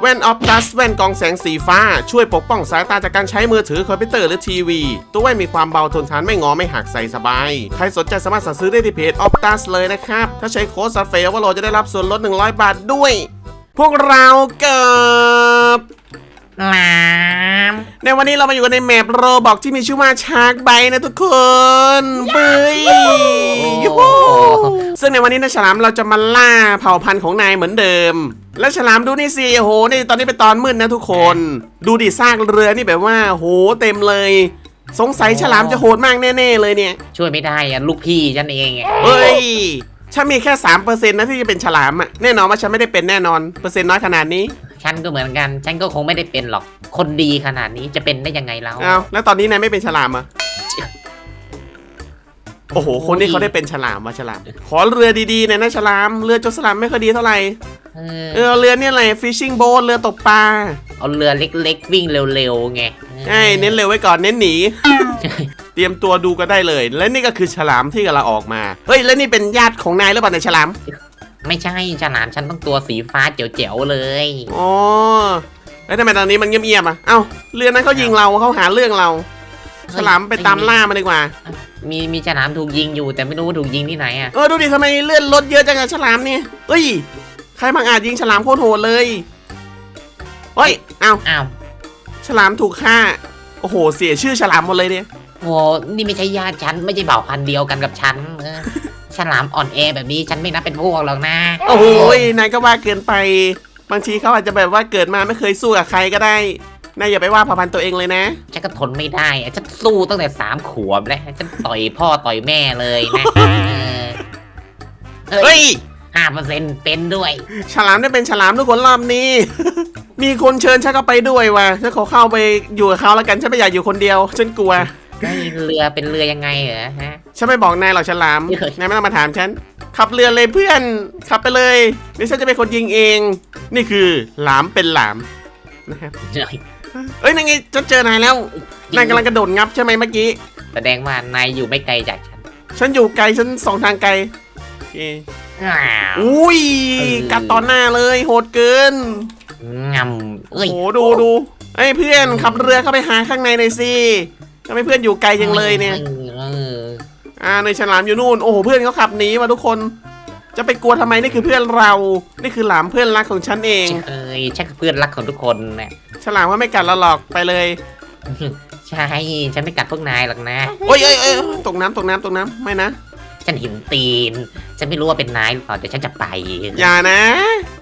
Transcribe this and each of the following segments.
แว่นออ t ตัสแว่นกรองแสงสีฟ้า ช่วยปกป้องสายตาจากการใช้มือถือคอมพิวเตอร์หรือทีวี ตัวแว่นมีความเบาทนทานไม่งอไม่หักใส่สบาย ใครสนใจสามารถสั่งซื้อได้ที่เพจออ t ตัสเลยนะครับ ถ้าใช้โค้ดสัตเฟลว่าโลจะได้รับส่วนลด 100 บาทด้วย พวกเราเกิบหลามในวันนี้เรามาอยู่กันในแมปโรบอกที่มีชื่อว่าชาร์กไบนะทุกคนเบยยูฮู ซึ่งในวันนี้นะฉลามเราจะมาล่าเผ่าพันธุ์ของนายเหมือนเดิม แล้วฉลามดูนี่สิโอ้โหนี่ตอนนี้เป็นตอนมืดนะทุกคน ดูดิซากเรือนี่แบบว่าโหเต็มเลย สงสัยฉลามจะโหดมากแน่ๆเลยเนี่ย ช่วยไม่ได้อะลูกพี่ฉันเองอะเอ้ยฉันมีแค่3%นะที่จะเป็นฉลามอะแน่นอนว่าฉันไม่ได้เป็นแน่นอนเปอร์เซ็นต์น้อยขนาดนี้ฉันก็เหมือนกัน ฉันก็คงไม่ได้เป็นหรอก คนดีขนาดนี้จะเป็นได้ยังไงแล้วเอาแล้วตอนนี้นายไม่เป็นฉลามเหรอะ โอ้โห คนนี้เขาได้เป็นฉลามว่ะฉลาม ขอเรือดีๆหน่อยนะฉลาม เรือจดฉลามไม่ค่อยดีเท่าไหร่ เออเออ เรือเนี่ยอะไร fishing boat เรือตกปลาเอาเรือเล็กๆ วิ่งเร็วๆไงใช่เน้นเร็วไว้ก่อน เน้นหนี เตรียมตัวดูกันได้เลย และนี่ก็คือฉลามที่กำลังออกมา เฮ้ย แล้วนี่เป็นญาติของนายหรือเปล่าเนี่ยฉลาม ไม่ใช่ฉลามฉันต้องตัวสีฟ้าเจ๋วๆเลย อ๋อ แล้วทำไมตอนนี้มันเงียบๆอะ เอ้า เรือนั้นเขายิงเราเขาหาเรื่องเรา ฉลามไปตามล่ามันดีกว่า มีมีฉลามถูกยิงอยู่ แต่ไม่รู้ว่าถูกยิงที่ไหนอะเออดูดิทำไมเลื่อนรถเยอะจังอะฉลามเนี่ยเฮ้ย ใครบางอาจยิงฉลามโคตรโหดเลยเฮ้ยเอ้าอ้าวฉลามถูกฆ่า โอ้โห เสียชื่อฉลามหมดเลยเนี่ยโหนี่ไม่ใช่ญาติฉันไม่ใช่เผ่าพันธุ์เดียวกันกับฉันเออฉลามอ่อนแอแบบนี้ฉันไม่นับเป็นพวกหรอกนะโอ้โหนายก็ว่าเกินไป บางทีเขาอาจจะแบบว่าเกิดมาไม่เคยสู้กับใครก็ได้ นายอย่าไปว่าเผ่าพันธุ์ตัวเองเลยนะ ฉันก็ทนไม่ได้อะฉันสู้ตั้งแต่สามขวบแล้วฉันต่อยพ่อต่อยแม่เลยนะเออเฮ้ย ห้าเปอร์เซ็นต์เป็นด้วย ฉลามได้เป็นฉลามทุกคนรอบนี้ มีคนเชิญฉันเข้าไปด้วยว่ะฉันขอเข้าไปอยู่กับเขาแล้วกันฉันไม่อยากอยู่คนเดียว ฉันกลัวไอ้เรือเป็นเรือยังไงเหรอฮะ ฉันไม่บอกนายหรอกฉลาม เฮ้ย นายไม่ต้องมาถามฉัน ขับเรือเลยเพื่อน ขับไปเลยเดี๋ยวฉันจะเป็นคนยิงเอง นี่คือหลามเป็นหลามนะครับ เฮ้ย เอ้ยนั่นไงฉันเจอนายแล้วนายกำลังกระโดดงับใช่ไหมเมื่อกี้ แสดงว่านายอยู่ไม่ไกลจากฉันฉันอยู่ไกลฉันสองทางไกลโอเคอ้าวอุ้ยเออกัดตอนหน้าเลยโหดเกินงำโอ้เอ้ย โหดูดูเอ้ยเพื่อนขับเรือเข้าไปหาข้างในหน่อยสิทำไมเพื่อนอยู่ไกลยังเลยเนี่ยเอออ่าในฉลามอยู่นู่นโอ้โหเพื่อนเขาขับหนีมาทุกคน จะไปกลัวทำไมนี่คือเพื่อนเรา นี่คือหลามเพื่อนรักของฉันเอง เอ้ยฉันคือเพื่อนรักของทุกคนนะฉลามว่าไม่กัดเราหรอกไปเลย ใช่ ฉันไม่กัดพวกนายหรอกนะ โอ้ยเอ้ยเอ้ยตกน้ำตกน้ำตกน้ำไม่นะ ฉันเห็นตีน ฉันไม่รู้ว่าเป็นนายหรือเปล่าแต่ฉันจะไปอย่านะ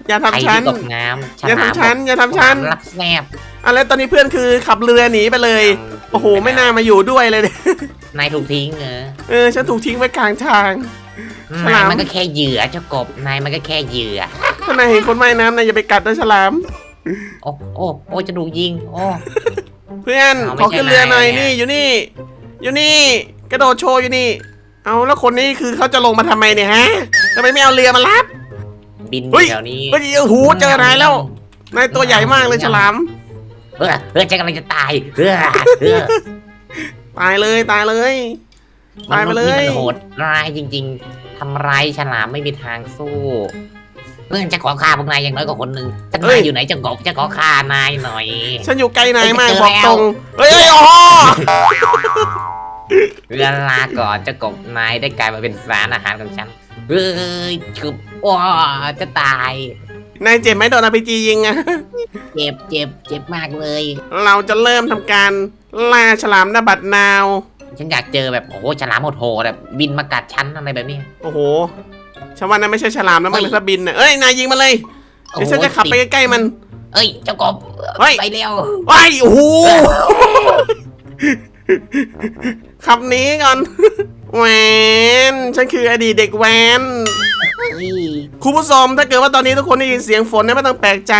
อย่าไปทำฉัน ที่ตกน้ำอย่าทำฉัน อย่าทำฉันรับแนบอะแล้วตอนนี้เพื่อนคือขับเรือหนีไปเลย โอ้โห ไม่น่ามาอยู่ด้วยเลยเนี่ยนายถูกทิ้งเหรอ เออ ฉันถูกทิ้งไว้กลางทาง ฉลามนายมันก็แค่เหยื่อเจ้ากบนายมันก็แค่เหยื่อ ถ้านายเห็นคนว่ายน้ำนายอย่าไปกัดนะฉลาม โอ้โอ้โอ้จะถูกยิง โอ้ เพื่อนเอาไม่ขอขึ้นเรือหน่อยใช่นาย นี่อยู่นี่ อยู่นี่ กระโดดโชว์อยู่นี่ เอาแล้วคนนี้คือเขาจะลงมาทำไมเนี่ยฮะทำไมไม่เอาเรือมารับ บินอเฮ้ย ยู่แถวนี้เฮ้ยโอ้โหเจอนายแล้วนายตัวใหญ่มากเลยฉลาม เออเออฉันกำลังจะตายเออเออตายเลยตายเลย ตายไปเลยมนุษนี่มันโหดร้ายจริงๆ ทำร้ายฉลามไม่มีทางสู้ เพื่อนจะขอฆ่าพวกนายอย่างน้อยก็คนหนึ่งฉันนายอยู่ไหนเจ้ากบจะขอฆ่านายหน่อย ฉันอยู่ไกลนายมากเจอบอกแล้วตรงเฮ้ยเฮ้ยโอ้โหเวลาก่อนเจ้ากบนายได้กลายมาเป็นสารอาหารของฉันเอ้ยคือว้าจะตาย นายเจ็บไหมโดนอาพีจียิงอะเจ็บเจ็บเจ็บมากเลยเราเราจะเริ่มทำการล่าฉลามหน้าบัดนาว ฉันอยากเจอแบบโอ้โหฉลามโหดๆแบบบินมากัดฉันอะไรแบบนี้โอ้โหฉันว่านั่นไม่ใช่ฉลามแล้วมันเป็นเครื่องบินน่ะเอ้ยนายยิงมาเลยเดี๋ยวฉันจะขับไปใกล้ๆมัน เอ้ยเจ้ากบเฮ้ย ไปเร็วว้ายโอ้โหขับหนีก่อนแหวนฉันคืออดีตเด็กแวนเฮ้ยคุณผู้ชมถ้าเกิดว่าตอนนี้ทุกคนได้ยินเสียงฝนเนี่ยไม่ต้องแปลกใจ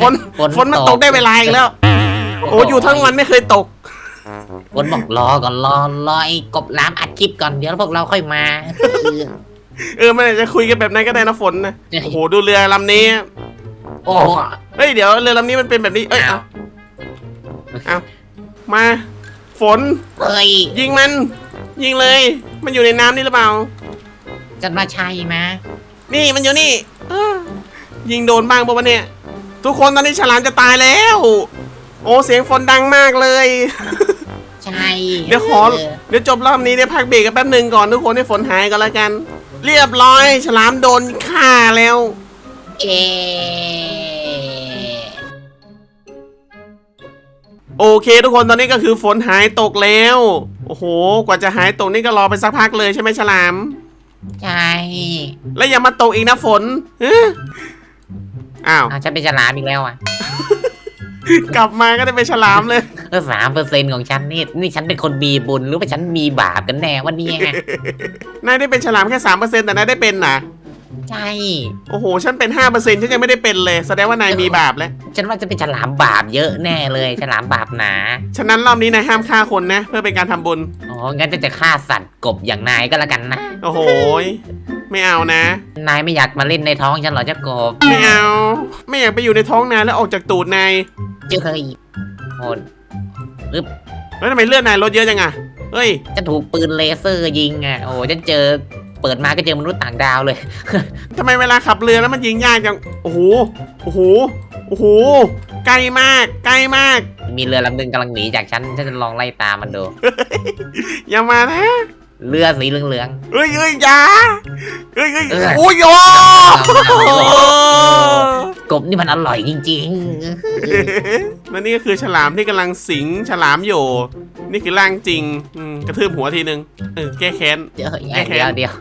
ฝนฝนมันตกได้เวลาอีกแล้ว โอ้อยู่ทั้งวันไม่เคยตก ฝนบอกรอก่อนรอรอไอ้กบล้ามอัดคลิปก่อนเดี๋ยวพวกเราค่อยมาเออเออมันอาจจะคุยกันแบบนั้นก็ได้นะฝนนะโอ้โหดูเรือลำนี้โอ้เฮ้ยเดี๋ยวเรือลำนี้มันเป็นแบบนี้เอ้ยเอาเอามา ฝนเฮ้ยยิงมัน ยิงเลย มันอยู่ในน้ำนี่หรือเปล่าจันว่าใช่นะนี่มันอยู่นี่เออยิงโดนบ้างปะวะเนี่ย ทุกคนตอนนี้ฉลามจะตายแล้ว โอ้เสียงฝนดังมากเลย ใช่เดี๋ยวขอ เดี๋ยวจบรอบนี้เดี๋ยวพักเบรกกันแป๊บหนึ่งก่อนทุกคนให้ฝนหายกันแล้วกัน เรียบร้อย ฉลามโดนฆ่าแล้ว เอโอเคทุกคนตอนนี้ก็คือฝนหายตกแล้ว โอ้โห กว่าจะหายตกนี่ก็รอไปสักพักเลยใช่ไหมฉลาม ใช่แล้วอย่ามาตกอีกนะฝนเอ้ออ้าว อ้าวฉันเป็นฉลามอีกแล้วอะ กลับมาก็ได้เป็นฉลามเลย เออสามเปอร์เซ็นของฉันนี่นี่ฉันเป็นคนมีบุญหรือว่าฉันมีบาปกันแน่วันนี้นายได้เป็นฉลามแค่สามเปอร์เซ็นต์แต่นายได้เป็นนะใช่โอ้โห ฉันเป็นห้าเปอร์เซ็นต์ฉันยังไม่ได้เป็นเลย แสดงว่านายมีบาปแล้ว ฉันว่าจะเป็นฉลามบาปเยอะแน่เลยฉลามบาปหนา ฉะนั้นรอบนี้นายห้ามฆ่าคนนะ เพื่อเป็นการทำบุญ อ๋อ งั้นจะจะฆ่าสัตว์กบอย่างนายก็แล้วกันนะ โอ้โหยไม่เอานะ นายไม่อยากมาเล่นในท้องฉันเหรอเจ้ากบ ไม่เอา ไม่อยากไปอยู่ในท้องนายแล้วออกจากตูดนายเจ้าเฮ้ยโหด แล้วทำไมเลือดนายลดเยอะจังอะเฮ้ย จะถูกปืนเลเซอร์ยิงอะโอ้ฉันเจอเปิดมาก็เจอมนุษย์ต่างดาวเลย ทำไมเวลาขับเรือแล้วมันยิงยากจัง โอ้โห โอ้โห โอ้โห ใกล้มาก ใกล้มาก มีเรือลำหนึงกำลังหนีจากฉันฉันจะลองไล่ตามมันดู อย่ามานะ เรือสีเหลือง เฮ้ยเฮ้ยอยาเฮ้ยเฮ้ยเออ โอ้ยโยๆกบนี่มันอร่อยจริงและนี่ก็คือฉลามที่กำลังสิงฉลามอยู่ นี่คือร่างจริงอืมกระทืบหัวทีนึงเออแก้แค้นๆเดี๋ยวแค่แค่เดี๋ยวเดี๋ยว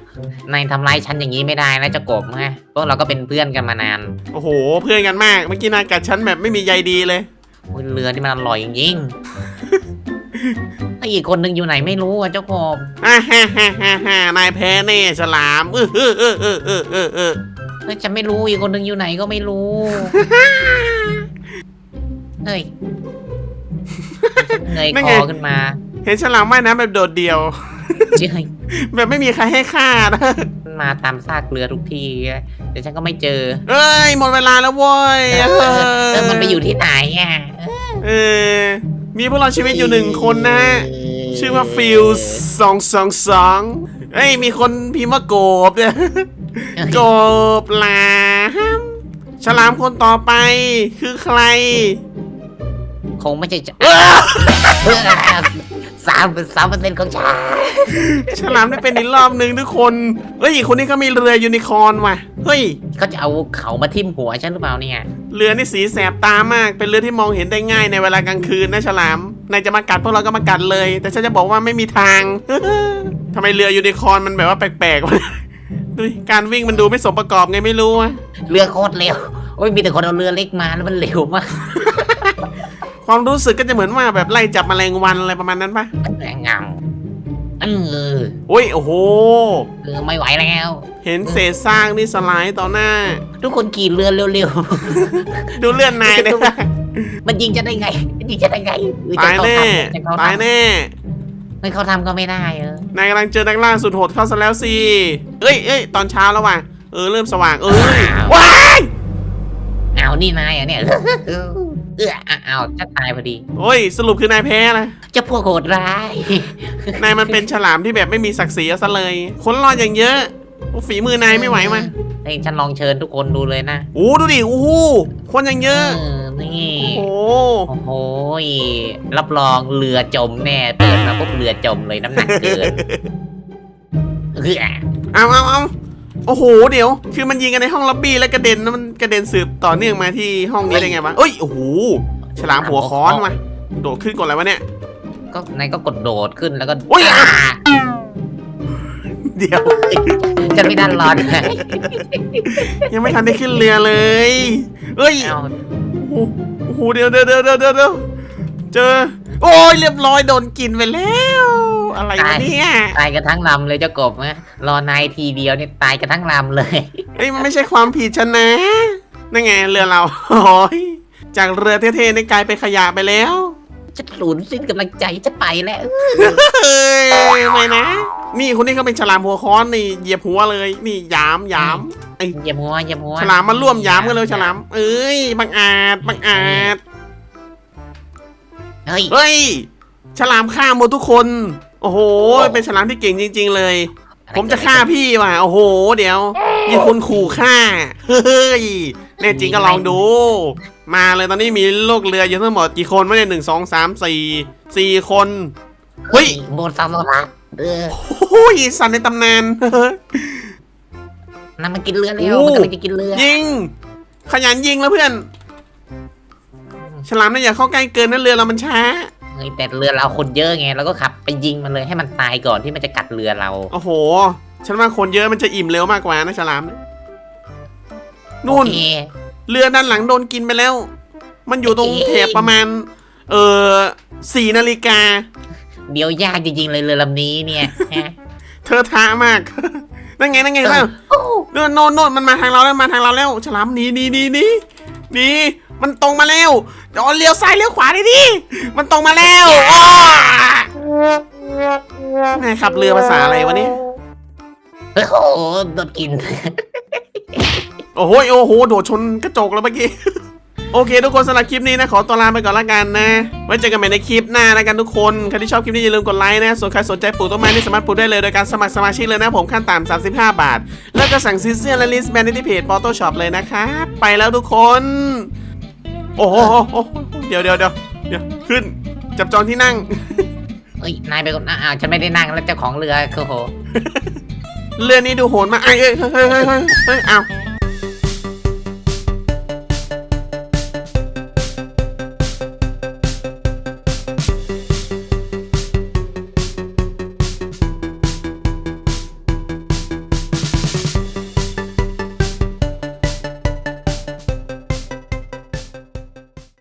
นายทำร้ายฉันอย่างนี้ไม่ได้นะเจ้ากบนะพวกเราก็เป็นเพื่อนกันมานานโอ้โห เพื่อนกันมาก เมื่อกี้นายกัดฉันแบบไม่มีใยดีเลยโอ้ยเรือนี่มันอร่อยจริง ๆไอ้อีกคนนึงอยู่ไหนไม่รู้อะเจ้ากบฮ่าฮ่าฮ่าฮ่าฮ่านายแพ้แน่ฉลามเออเออเออเออเออเออเออเฮ้ยฉันไม่รู้อีกคนนึงอยู่ไหนก็ไม่รู้ เฮ้ยเงยคอขึ้นมาเห็นฉลามว่ายน้ำแบบโดดเดี่ยว เจ้ยแบบไม่มีใครให้ฆ่านะมันมาตามซากเรือทุกที แต่ฉันก็ไม่เจอ เอ้ยหมดเวลาแล้วเว้ยเออเออมันไปอยู่ที่ไหนอะ เออ มีพวกเราชีวิตอยู่หนึ่งคนนะ ชื่อว่าฟิลสองสองสองเอ้ยมีคนพิมพ์ว่าโกบเนี่ยโกบหลามฉลามคนต่อไปคือใคร คงไม่ใช่จะเอ้อสามสามเปอร์เซ็นต์ของฉันฉลามได้เป็นอีกรอบหนึ่งทุกคนเฮ้ยอีกคนนี้ก็มีเรือยูนิคอร์นว่ะ เฮ้ย เขาจะเอาเขามาทิ่มหัวฉันหรือเปล่าเนี่ยเรือนี่สีแสบตามาก เป็นเรือที่มองเห็นได้ง่ายในเวลากลางคืนนะฉลาม นายจะมากัดพวกเราก็มากัดเลย แต่ฉันจะบอกว่าไม่มีทาง ทำไมเรือยูนิคอร์นมันแบบว่าแปลกๆวะดูดิการวิ่งมันดูไม่สมประกอบไงไม่รู้อะเรือโคตรเร็วโอ้ยมีแต่คนเอาเรือเล็กมาแล้วมันเร็วมากความรู้สึกก็จะเหมือนว่าแบบไล่จับแมลงวันอะไรประมาณนั้นปะเงา เอออุ้ยโอ้โห เออไม่ไหวแล้ว เห็นเศษซากนี่สไลด์ต่อหน้า ทุกคนขี่เรือเร็วดูเลื่อนนายเลยๆ มันยิงจะได้ไง มันยิงจะได้ไงเออตายแน่จะเข้ตายทำแน่ไม่เขาทำก็ไม่ได้เออนายกำลังเจอนักล่าสุดโหดเข้าซะแล้วสิเอ้ยเอ้ยตอนเช้าแล้วว่ะเออเริ่มสว่างเอ้ยว้ายเอานี่นายเหรอะเนี่ย เออเออเอาจะตายพอดี โอ้ย สรุปคือนายแพ้นะเจะพวกโหดร้าย นายมันเป็นฉลามที่แบบไม่มีศักดิ์ศรีเอาซะเลย คนรอดอย่างเยอะโอ้ฝีมือนายไม่ไหวมาเฮ้ยฉันลองเชิญทุกคนดูเลยนะโอ้ดูดิโอ้โหคนอย่างเยอะเออนี่ โอ้โหโอ้โหยรับรองเรือจมแน่เปิดมาปุ๊บเรือจมเลยน้ำหนักเกินเออเอาเอาเอา โอ้โหเดี๋ยว คือมันยิงกันในห้องล็อบบี้แล้วกระเด็นแล้วมันกระเด็นสืบต่อเนื่องมาที่ห้องนี้ได้ไงวะเอ้ยโอ้โหฉลามหัวค้อนว่ะโดดขึ้นก่อนอะไรวะเนี่ยก็นายก็กดโดดขึ้นแล้วก็โอ้ยอ่าเดี๋ยวฉันไม่ดันรอดเลยยังไม่ทันได้ขึ้นเรือเลยเอ้ยเอาโอ้โหโอ้โหเดี๋ยวเดี๋ยวเดี๋ยวเดี๋ยวเดี๋ยวเจอ โอ้ยเรียบร้อยโดนกินไปแล้ว อะไรวะเนี่ยตายกันทั้งลำเลยเจ้ากบนะรอนายทีเดียวเนี่ยตายกันทั้งลำเลยเอ้ยมันไม่ใช่ความผิดฉันนะนั่นไงเรือเราโอ้ยจากเรือเท่ๆนี่กลายเป็นขยะไปแล้วจะสูญสิ้นกำลังใจจะไปแล้วเฮ้ยไม่นะ นี่คนนี้เขาเป็นฉลามหัวค้อนนี่เหยียบหัวเลย นี่หยามหยามอย่ามัวอย่ามัวฉลามมาร่วมหยามกันเลยฉลาม เอ้ยบังอาจบังอาจเฮ้ยเฮ้ยฉลามฆ่าหมดทุกคน โอ้โห เป็นฉลามที่เก่งจริง ๆ เลย ผมจะฆ่าพี่ว่ะ โอ้โห เดี๋ยวมีคนขู่ฆ่า เฮ้ย แน่จริงก็ลองดู มาเลยตอนนี้มีลูกเรืออยู่ทั้งหมดกี่คนไม่ได้หนึ่งสองสามสี่สี่คน เฮ้ยโบนซาโซระเออโอ้ยสันในตำนานนั่นมันกินเรือแล้วโอ้มันกำลังจะกินเรือ ยิง ขยันยิงแล้วเพื่อน ฉลามน่าอย่าเข้าใกล้เกินนั่นเรือเรามันช้า เฮ้ยแต่เรือเราคนเยอะไงเราก็ขับไปยิงมันเลยให้มันตายก่อนที่มันจะกัดเรือเรา โอ้โห ฉันว่าคนเยอะมันจะอิ่มเร็วมากกว่านะฉลามนู่น โอเค เรือด้านหลังโดนกินไปแล้ว มันอยู่ตรงโอเคแถบประมาณ เออสี่นาฬิกา เดี๋ยวยากจริงๆเลยเรือลำนี้เนี่ยฮะเธอท้ามาก นั่นไงนั่นไงเออล่ะโน่นโน่นโน่นมันมาทางเราแล้วมาทางเราแล้ว ฉลามหนีหนีหนีหนีหนี มันตรงมาแล้วเดี๋ยวเลี้ยวซ้ายเลี้ยวขวาดิดิมันตรงมาแล้วอ้อไงขับเรือภาษาอะไรวะเนี่ยโอ้โหโดนกิน โอ้โหโอ้โหโดดชนกระจกแล้วเมื่อกี้ โอเค ทุกคนสำหรับคลิปนี้นะ ขอตัวลาไปก่อนละกันนะ ไว้เจอกันใหม่ในคลิปหน้านะกันทุกคน ใครที่ชอบคลิปนี้อย่าลืมกดไลค์นะ ส่วนใครสนใจปลูกต้นไม้นี่สามารถปลูกได้เลยโดยการสมัครสมาชิกเลยนะผมขั้นต่ำ35 บาท แล้วก็สั่งซื้อเสื้อและลิสต์แบนได้ที่เพจ Photo Shop เลยนะครับ ไปแล้วทุกคน โอ้โหโอ้โหเดี๋ยวเดี๋ยวเดี๋ยวเดี๋ยวขึ้น จับจองที่นั่งเฮ้ยนายไปก่อนนะอ้าวฉันไม่ได้นั่งแล้วเจ้าของเรือโอ้โห เรือนี้ดูโหดมากเอ้ยเอ้ยเฮ้ยเฮ้ยเฮ้ยเฮ้ยอ้าว